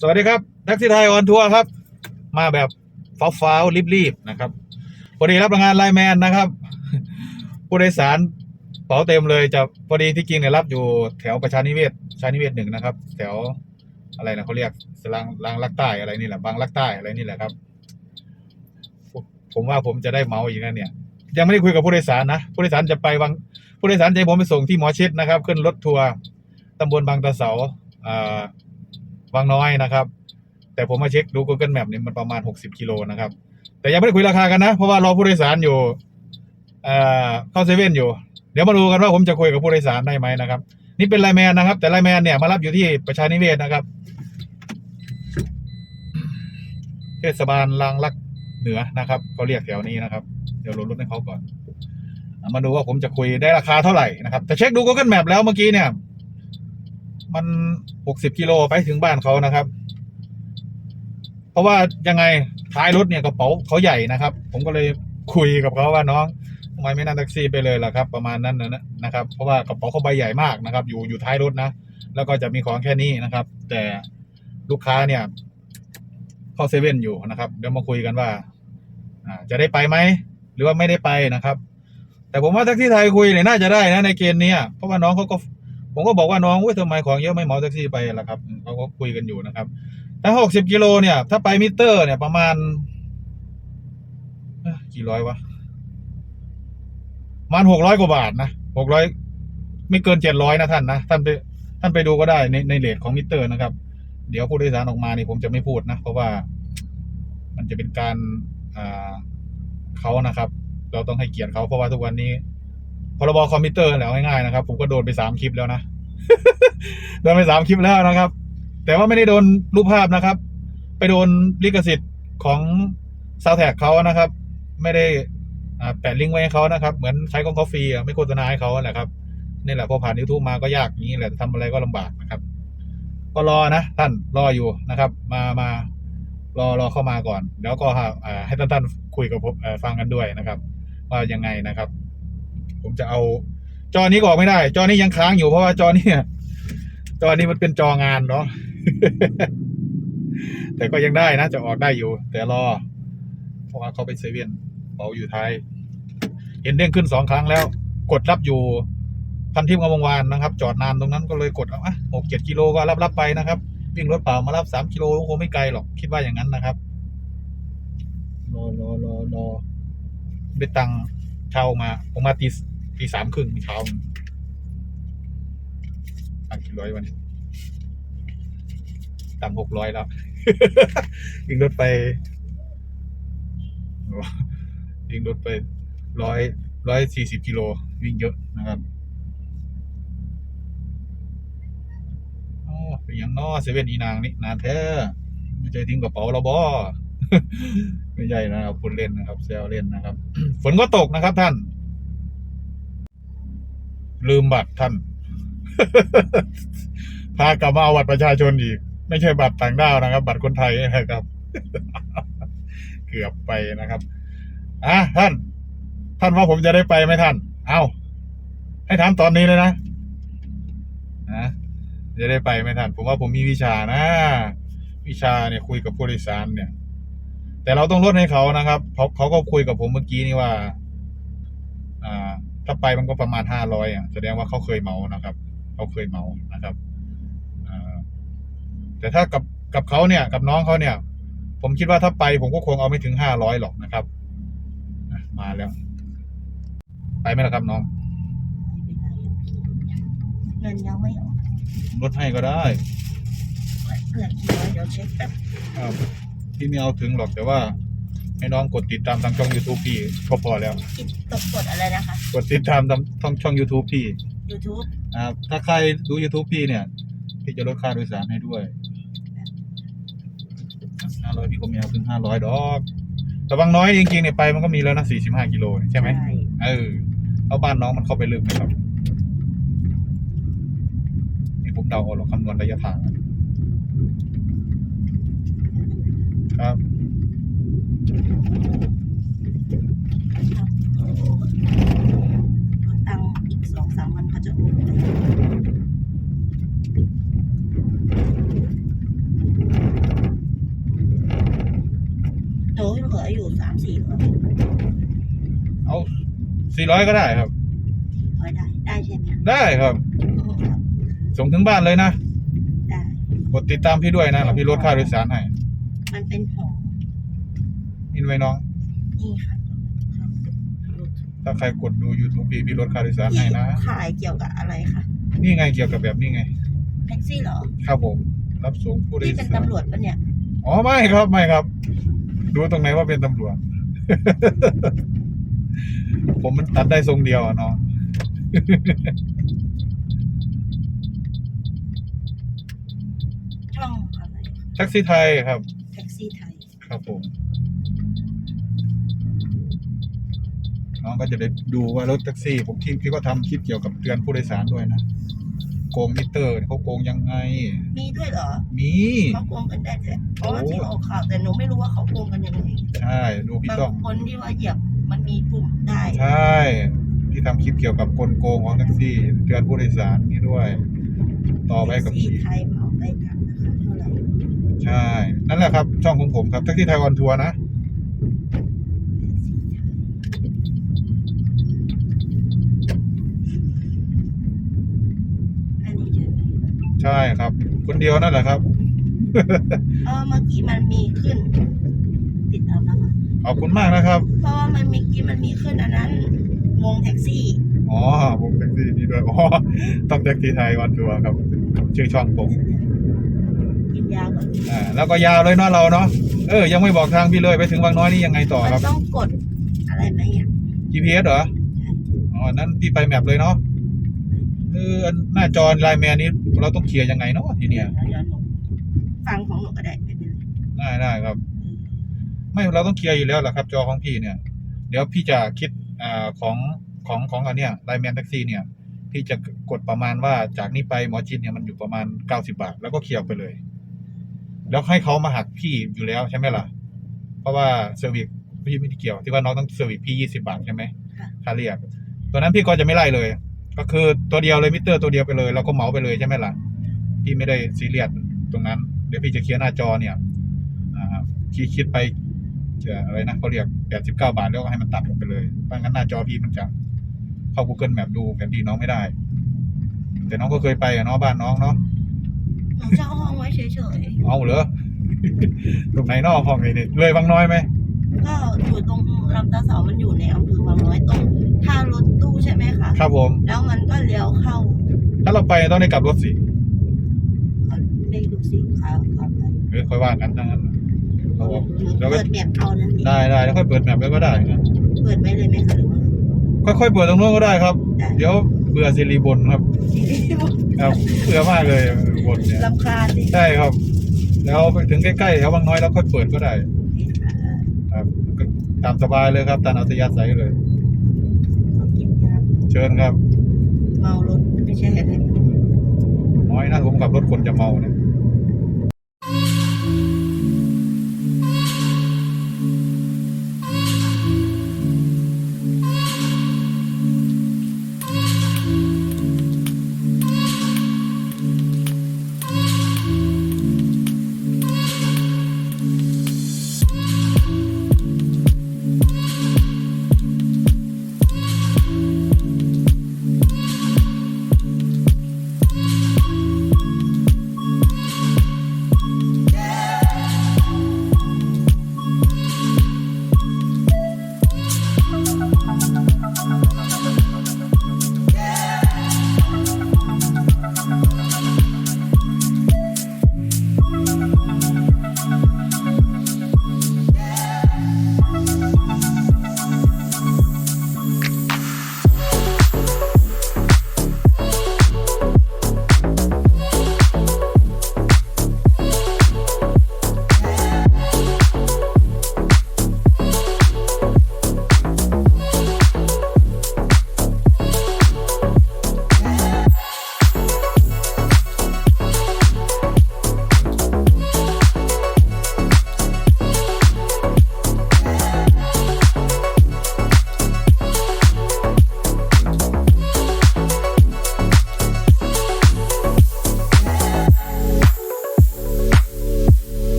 สวัสดีครับแท็กซี่ไทยออนทัวร์ครับ มาแบบฟ้าวๆรีบๆนะครับพอดีรับงานไลน์แมนนะครับ ผู้โดยสารเป๋าเต็มเลยจะพอดีที่จริงเนี่ยรับอยู่แถวประชานิเวศประชานิเวศหนึ่งนะครับ แถวอะไรนะเขาเรียกสลางลางลักใต้อะไรนี่แหละบางลักใต้อะไรนี่แหละครับ ผมว่าผมจะได้เมาอีกนะเนี่ย ยังไม่ได้คุยกับผู้โดยสารนะผู้โดยสารจะไปวังผู้โดยสารจะให้ผมไปส่งที่หมอชิดนะครับ ขึ้นรถทัวร์ตำบลบางตะเสาอ่า บางน้อยนะครับ แต่ผมมาเช็คดู Google Map เนี่ยมันประมาณ 60กิโลนะครับ แต่ยังไม่ได้คุยราคากันนะ เพราะว่ารอผู้โดยสารอยู่เอ่อเข้าเซเว่นอยู่ เดี๋ยวมาดูกันว่าผมจะคุยกับผู้โดยสารได้ไหมนะครับ นี่เป็นไลแมนนะครับ แต่ไลแมนเนี่ยมารับอยู่ที่ประชานิเวศนะครับเทศบาลลางลักเหนือนะครับเขาเรียกแถวนี้นะครับ เดี๋ยวลดรถให้เขาก่อน มาดูว่าผมจะคุยได้ราคาเท่าไหร่นะครับ แต่เช็คดู Google Map แล้วเมื่อกี้เนี่ย มันหกสิบกิโลไปถึงบ้านเขานะครับ เพราะว่ายังไงท้ายรถเนี่ยกระเป๋าเขาใหญ่นะครับ ผมก็เลยคุยกับเขาว่าน้องทำไมไม่นั่งแท็กซี่ไปเลยล่ะครับ ประมาณนั้นนะนะครับ เพราะว่ากระเป๋าเขาใบใหญ่มากนะครับ อยู่อยู่ท้ายรถนะแล้วก็จะมีของแค่นี้นะครับ แต่ลูกค้าเนี่ยเข้าเซเว่นอยู่นะครับเดี๋ยวมาคุยกันว่าจะได้ไปไหมหรือว่าไม่ได้ไปนะครับ แต่ผมว่าแท็กซี่ไทยคุยเนี่ยน่าจะได้นะในเกณฑ์นี้เพราะว่าน้องเขาก็ ผมก็บอกว่าน้องอุ้ยทำไมของเยอะไม่เหมาแท็กซี่ไปล่ะครับเขาก็คุยกันอยู่นะครับถ้าหกสิบกิโลเนี่ย ถ้าไปมิเตอร์เนี่ยประมาณกี่ร้อยวะประมาณหกร้อยกว่าบาทนะหกร้อยไม่เกินเจ็ดร้อยนะท่านนะท่านไปท่านไปดูก็ได้ในในเลทของมิเตอร์นะครับ เดี๋ยวผู้โดยสารออกมานี่ผมจะไม่พูดนะ เพราะว่ามันจะเป็นการอ่าเขานะครับ เราต้องให้เกียรติเขาเพราะว่าทุกวันนี้ พรบคอมพิวเตอร์แล้วง่ายๆนะครับ ผมก็โดนไปสามคลิปแล้วนะโดนไปสามคลิปแล้วนะครับ แต่ว่าไม่ได้โดนรูปภาพนะครับ ไปโดนลิขสิทธิ์ของซาวแท็กเขานะครับ ไม่ได้อ่าแปะลิงก์ไว้ให้เขานะครับ เหมือนใช้ของเขาฟรีไม่โฆษณาให้เขาแหละครับนี่แหละพอผ่านยูทูบมาก็ยากอย่างนี้แหละทำอะไรก็ลำบากนะครับ ก็รอนะท่านรออยู่นะครับ มามารอรอเข้ามาก่อน แล้วก็อ่าให้ท่านท่านคุยกับผมฟังกันด้วยนะครับ ว่ายังไงนะครับ ผมจะเอา จอนี้ก็ออกไม่ได้ จอนี้ยังค้างอยู่เพราะว่าจอนี้เนี่ยจอนี้มันเป็นจองานเนาะแต่ก็ยังได้นะจะออกได้อยู่ แต่รอ เพราะว่าเขาไปเซเว่นเป๋าอยู่ท้ายเห็นเด้งขึ้นสองครั้งแล้ว กดรับอยู่พันทิพย์กำมงวานนะครับ จอดนานตรงนั้นก็เลยกดเอาอะหกเจ็ดกิโลก็รับรับไปนะครับวิ่งรถเปล่ามารับสามกิโลคงไม่ไกลหรอกคิดว่าอย่างนั้นนะครับรอรอรอรอได้ตังค์ เช่ามา ผมมาตีตีสามครึ่งเช้าตังค์กี่ร้อยวันนี้ต่ำหกร้อยแล้ววิ่งรถไปโอ้วิ่งรถไปร้อยร้อยสี่สิบกิโลวิ่งเยอะนะครับอ๋อเป็นอย่างนอเซเว่นอีนางนี่นานแท้ไม่ใช่ทิ้งกระเป๋าเราบอ ไม่ใช่นะครับคุณเล่นนะครับแซวเล่นนะครับ ฝนก็ตกนะครับท่าน ลืมบัตรท่าน พากลับมาเอาบัตรประชาชนอีก ไม่ใช่บัตรต่างด้าวนะครับ บัตรคนไทยนะครับ เกือบไปนะครับอะท่าน ท่านว่าผมจะได้ไปไหมท่าน เอาให้ถามตอนนี้เลยนะนะจะได้ไปไหมท่าน ผมว่าผมมีวิชานะ วิชาเนี่ยคุยกับผู้โดยสารเนี่ย แต่เราต้องลดให้เขานะครับเขาเขาก็คุยกับผมเมื่อกี้นี่ว่า อ่า ถ้าไปมันก็ประมาณห้าร้อยอะแสดงว่าเขาเคยเมานะครับเขาเคยเมานะครับอ่าแต่ถ้ากับกับเขาเนี่ย กับน้องเขาเนี่ย ผมคิดว่าถ้าไปผมก็คงเอาไม่ถึงห้าร้อยหรอกนะครับอะมาแล้ว ไปไหมล่ะครับน้องเงินยังไม่ออกลดให้ก็ได้เกิดกี่ร้อยเดี๋ยวเช็คแบบ ครับพี่ไม่เอาถึงหรอกแต่ว่า ให้น้องกดติดตามทางช่อง YouTube พี่ก็พอแล้ว ติดตกกดอะไรนะคะ กดติดตามทางช่องช่อง YouTube พี่ YouTube อ่าถ้าใครดู YouTube พี่เนี่ย พี่จะลดค่าโดยสารให้ด้วยห้าร้อยพี่ก็ไม่เอาถึงห้าร้อยดอกแต่บางน้อยจริงๆเนี่ยไปมันก็มีแล้วนะสี่สิบห้ากิโลใช่ไหมเออเอาบ้านน้องมันเข้าไปลึกนะครับนี่ผมเดาเอาหรอกคำนวณระยะทางอะ ครับตังอีกสองสามวันเขาจะโอนโต๊เหลืออยู่สามสี่ร้อยเอาสี่ร้อยก็ได้ครับได้ใช่ไหมได้ครับ อืมครับส่งถึงบ้านเลยนะได้ กดติดตามพี่ด้วยนะหลังพี่ลดค่าโดยสารให้ อินไว้น้อง นี่ค่ะถ้าใครกดดู YouTube พี่พี่ลดค่าโดยสารให้นะ ขายเกี่ยวกับอะไรคะนี่ไงเกี่ยวกับแบบนี้ไง แท็กซี่เหรอครับผม รับส่งผู้โดยพี่เป็นสารตำรวจปะเนี่ย อ๋อไม่ครับไม่ครับ ดูตรงไหนว่าเป็นตำรวจ ผมมันตัดได้ทรงเดียวอะเนาะ ช่องอะไรแท็กซี่ไทยครับ แท็กซี่ไทย ครับผม น้องก็จะได้ดูว่ารถแท็กซี่ ผมที่พี่ก็ทำคลิปเกี่ยวกับเตือนผู้โดยสารด้วยนะโกงมิเตอร์เนี่ยเขาโกงยังไง มีด้วยเหรอ มีเขาโกงกันได้แต่เพราะว่าโอ้ที่ออกข่าวแต่หนูไม่รู้ว่าเขาโกงกันยังไงใช่ดูพี่บางต้องคนที่ว่าเหยียบมันมีปุ่มได้ใช่ที่ทำคลิปเกี่ยวกับกลโกงของแท็กซี่เตือนผู้โดยสารนี่ด้วย ต่อไปกับแท็กซี่ขี่ไทยเหมาไปกันนะคะเท่าไหร่ใช่นั่นแหละครับช่องของผมครับแท็กซี่ไทยออนทัวร์นะ อันนี้ใช่ไหม ใช่ครับ คนเดียวนั่นแหละครับ เออเมื่อกี้มันมีขึ้น ติดตามนะคะขอบคุณมากนะครับ เพราะว่ามันมีกี้มันมีขึ้นอันนั้นวงแท็กซี่ อ๋อผมแท็กซี่นี่ด้วยอ๋อต้องแท็กซี่ไทยออนทัวร์ครับ ชื่อช่องผมกินยาก่อนอ่าแล้วก็ยาวเลยเนาะเราเนาะเออยังไม่บอกทางพี่เลยไปถึงบางน้อยนี่ยังไงต่อมันครับต้องกดอะไรไหมอะ GPS เหรออ๋อนั้นพี่ไปแมปเลยเนาะเอออัน หน้าจอไลน์แมนนี้เราต้องเคลียร์ยังไงเนาะทีเนี้ยเดี๋ยวหนูฟังของหนูก็ได้ไม่เป็นไรได้ได้ครับ ไม่เราต้องเคลียร์อยู่แล้วแหละครับ จอของพี่เนี่ย เดี๋ยวพี่จะคิดอ่าของของของอันเนี้ยไลแมนแท็กซี่เนี่ย พี่จะกดประมาณว่าจากนี้ไปหมอชิดเนี่ยมันอยู่ประมาณเก้าสิบาท แล้วก็เคลียร์ไปเลย แล้วให้เขามาหักพี่อยู่แล้วใช่ไหมล่ะ เพราะว่าเซอร์วิสพี่ไม่ได้เกี่ยวที่ว่าน้องต้องเซอร์วิสพี่ยี่สิบาทใช่ไหมค่าเรียกตัวนั้นพี่ก็จะไม่ไล่เลย ก็คือตัวเดียวเลยมิเตอร์ตัวเดียวไปเลยเราก็เหมาไปเลยใช่ไหมล่ะพี่ไม่ได้ซีเรียสตรงนั้น เดี๋ยวพี่จะเคลียร์หน้าจอเนี่ยอ่าพี่คิดไปจะอะไรนะเขาเรียกแปดสิบเก้าบาทแล้วก็ให้มันตัดออกไปเลยไม่งั้นหน้าจอพี่มันจะเข้า Google Map ดูแผนที่น้องไม่ได้ แต่น้องก็เคยไปอะเนาะบ้านน้องเนาะหนูเช่าห้องไว้เฉยเอาเหรอตรงไหนนอกห้องนี่นี่เลยบางน้อยไหมๆ ก็อยู่ตรงลำตาเสามันอยู่ในอำเภอวังน้อยตรงท่ารถตู้ใช่ไหมคะครับผม แล้วมันก็เลี้ยวเข้าถ้าเราไปต้องได้กลับรถสิเลขดูสิขาขาไปหรือค่อยว่ากันทั้งนั้นเราบอกหนูแล้วก็เปิดแบบเอานั่นเองได้ได้แล้วค่อยเปิดแมปไว้ก็ได้นะเปิดไว้เลยไหมคะหรือว่าค่อยๆเปิดตรงนู้นก็ได้ครับได้เดี๋ยวเบื่อซีรีบนครับ ครับเบื่อมากเลยบนเนี่ยลำคาญสิใช่ครับ แล้วไปถึงใกล้ๆแถวบางน้อยแล้วค่อยเปิดก็ได้ครับก็ ตามสบายเลยครับตามอัธยาศัยเลยเขากินยาเชิญครับ เมารถไม่ใช่อะไรน้อยนะผมขับรถคนจะเมาเนี่ย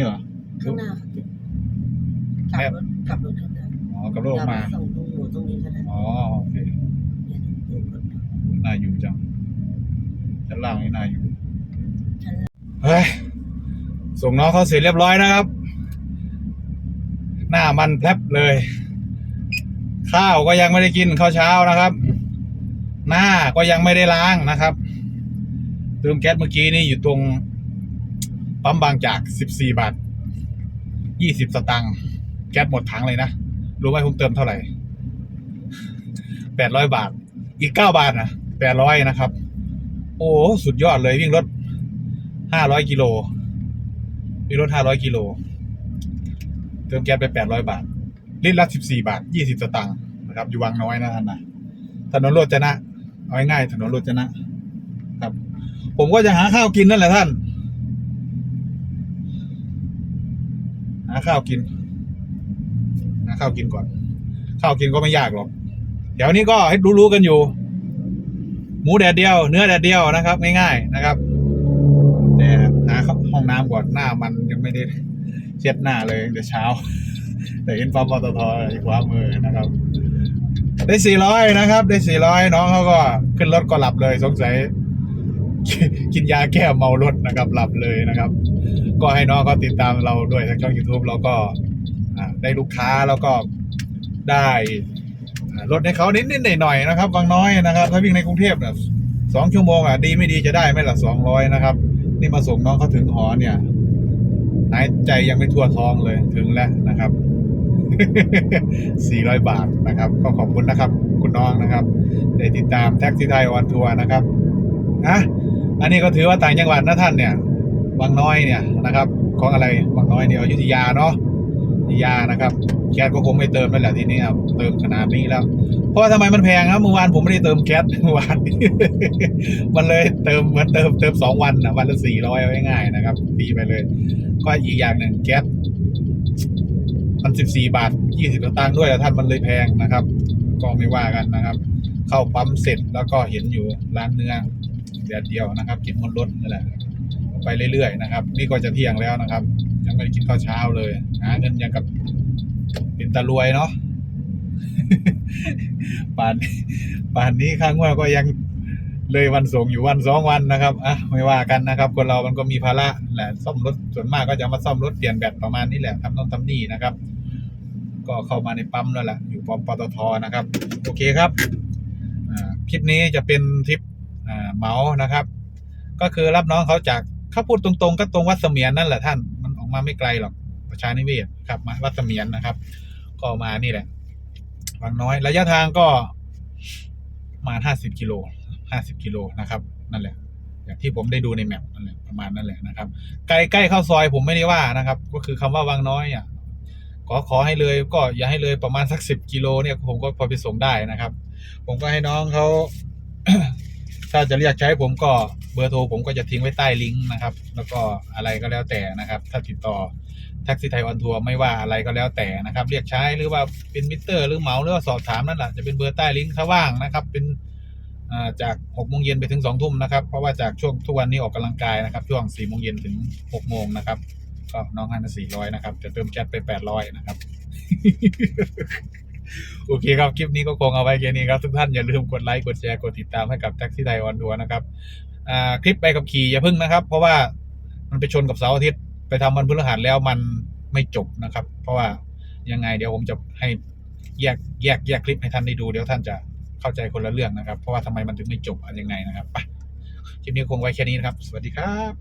นแหละตรงนี้เหรอข้างหน้าค่ะกลับรถกลับรถข้างหน้าอ๋อกลับรถออกมาเรส่งตรงหนูตรงนี้ก็ได้อ๋อโอเคเนี่ยตรงรถน่าอยู่จังชั้นล่างนี่น่าอยู่ชั้นเฮ้ยส่งน้องเขาเสร็จเรียบร้อยนะครับ หน้ามันแทบเลย ข้าวก็ยังไม่ได้กินข้าวเช้านะครับ หน้าก็ยังไม่ได้ล้างนะครับเติมแก๊สเมื่อกี้นี่อยู่ตรง ปั๊มบางจากสิบสี่บาทยี่สิบสตังค์ แก๊สหมดถังเลยนะ รู้ไหมผมเติมเท่าไหร่แปดร้อยบาท อีกเก้าบาทนะแปดร้อยนะครับ โอ้ สุดยอดเลยวิ่งรถห้าร้อยกิโล วิ่งรถห้าร้อยกิโล เติมแก๊สไปแปดร้อยบาท ลิตรละสิบสี่บาทยี่สิบสตางค์นะครับ อยู่วังน้อยนะท่านนะถนนโรจนะเอาง่ายๆถนนโรจนะครับ ผมก็จะหาข้าวกินนั่นแหละท่าน ข้าวกินหาข้าวกินก่อน ข้าวกินก็ไม่ยากหรอกเดี๋ยวนี้ก็ให้รู้ๆกันอยู่ หมูแดดเดียว เนื้อแดดเดียวนะครับง่ายๆนะครับแต่หาห้องน้ำก่อนหน้ามันยังไม่ได้เช็ดหน้าเลยเดี๋ยวเช้า แต่เห็นปั๊มปตทอีกขวามือนะครับ ได้สี่ร้อยนะครับ ได้สี่ร้อยน้องเขาก็ขึ้นรถก็หลับเลยสงสัยกินยาแก้เมารถนะครับ หลับเลยนะครับ ก็ให้น้องเขาติดตามเราด้วยทางช่อง YouTube เราก็ได้ลูกค้าแล้วก็ได้ลดให้เขานิดๆหน่อยๆนะครับบางน้อยนะครับ ถ้าวิ่งในกรุงเทพเนี่ยสองชั่วโมงอะดีไม่ดีจะได้ไหมล่ะสองร้อยนะครับ นี่มาส่งน้องเขาถึงหอเนี่ยหายใจยังไม่ทั่วท้องเลยถึงแล้วนะครับ400บาทนะครับ ก็ขอบคุณนะครับ คุณน้องนะครับได้ติดตามแท็กซี่ไทยวันทัวร์นะครับนะอันนี้ก็ถือว่าต่างจังหวัดนะท่านเนี่ย วังน้อยเนี่ยนะครับ ของอะไรวังน้อยเนี่ยอยุธยาเนาะอยุธยานะครับแก๊สก็คงไม่เติมแล้วแหละทีนี้ครับเติมขนาดนี้แล้ว เพราะว่าทำไมมันแพงครับเมื่อวานผมไม่ได้เติมแก๊สเมื่อวานมันเลยเติมเหมือนเติมเติมสองวันนะวันละสี่ร้อยง่ายๆนะครับตีไปเลย ก็อีกอย่างหนึ่งแก๊สมันสิบสี่บาทยี่สิบตางค์ด้วยแล้วท่านมันเลยแพงนะครับก็ไม่ว่ากันนะครับ เข้าปั๊มเสร็จแล้วก็เห็นอยู่ร้านเนื้อเดียวเดียวนะครับกินบนรถนั่นแหละ ไปเรื่อยๆนะครับ นี่ก็จะเที่ยงแล้วนะครับ ยังไม่ได้กินข้าวเช้าเลยหาเงินยังกับเป็นตะรวยเนาะป่านป่านนี้ข้างว่าก็ยังเลยวันส่งอยู่วันสองวันนะครับอะไม่ว่ากันนะครับ คนเรามันก็มีภาระแหละซ่อมรถส่วนมากก็จะมาซ่อมรถเปลี่ยนแบตประมาณนี้แหละทำต้องทำนี่นะครับ ก็เข้ามาในปั๊มแล้วแหละอยู่ปั๊มปตทนะครับ โอเคครับคลิปนี้จะเป็นทริปอ่าเหมานะครับ ก็คือรับน้องเขาจาก เขาพูดตรงๆ ก็ตรงวัดเสมียนนั่นแหละท่าน มันออกมาไม่ไกลหรอกประชานิเวศครับ มาวัดเสมียนนะครับ ก็มานี่แหละบางน้อยระยะทางก็มาห้าสิบกิโลห้าสิบกิโลนะครับ นั่นแหละ อย่างที่ผมได้ดูในแมปนั่นแหละประมาณนั่นแหละนะครับใกล้ใกล้เข้าซอยผมไม่ได้ว่านะครับ ก็คือคำว่าวังน้อยอะขอขอให้เลยก็อย่าให้เลยประมาณสักสิบกิโลเนี่ยผมก็พอไปส่งได้นะครับ ผมก็ให้น้องเขาถ้าจะเรียกใช้ผมก็ เบอร์โทรผมก็จะทิ้งไว้ใต้ลิงก์นะครับ แล้วก็อะไรก็แล้วแต่นะครับ ถ้าติดต่อแท็กซี่ไทยออนทัวร์ไม่ว่าอะไรก็แล้วแต่นะครับ เรียกใช้หรือว่าเป็นมิเตอร์ หรือเหมาหรือว่าสอบถามนั่นแหละจะเป็นเบอร์ใต้ลิงก์ถ้าว่างนะครับ เป็นจากหกโมงเย็นไปถึงสองทุ่มนะครับ เพราะว่าจากช่วงทุกวันนี้ออกกำลังกายนะครับ ช่วงสี่โมงเย็นถึงหกโมงนะครับ ก็น้องให้มาสี่ร้อยนะครับจะเติมแก๊สไปแปดร้อยนะครับ โอเคครับ คลิปนี้ก็คงเอาไว้แค่นี้ครับ ทุกท่านอย่าลืมกดไลค์ กดแชร์ กดติดตามให้กับแท็กซี่ไทยออนทัวร์นะครับ คลิปไปกับขี่อย่าพึ่งนะครับ เพราะว่ามันไปชนกับเสาร์อาทิตย์ไปทำวันพฤหัสแล้วมันไม่จบนะครับ เพราะว่ายังไงเดี๋ยวผมจะให้แยกแยกแยกคลิปให้ท่านได้ดูเดี๋ยวท่านจะเข้าใจคนละเรื่องนะครับ เพราะว่าทำไมมันถึงไม่จบอะไรยังไงนะครับไปคลิปนี้คงไว้แค่นี้นะครับ สวัสดีครับ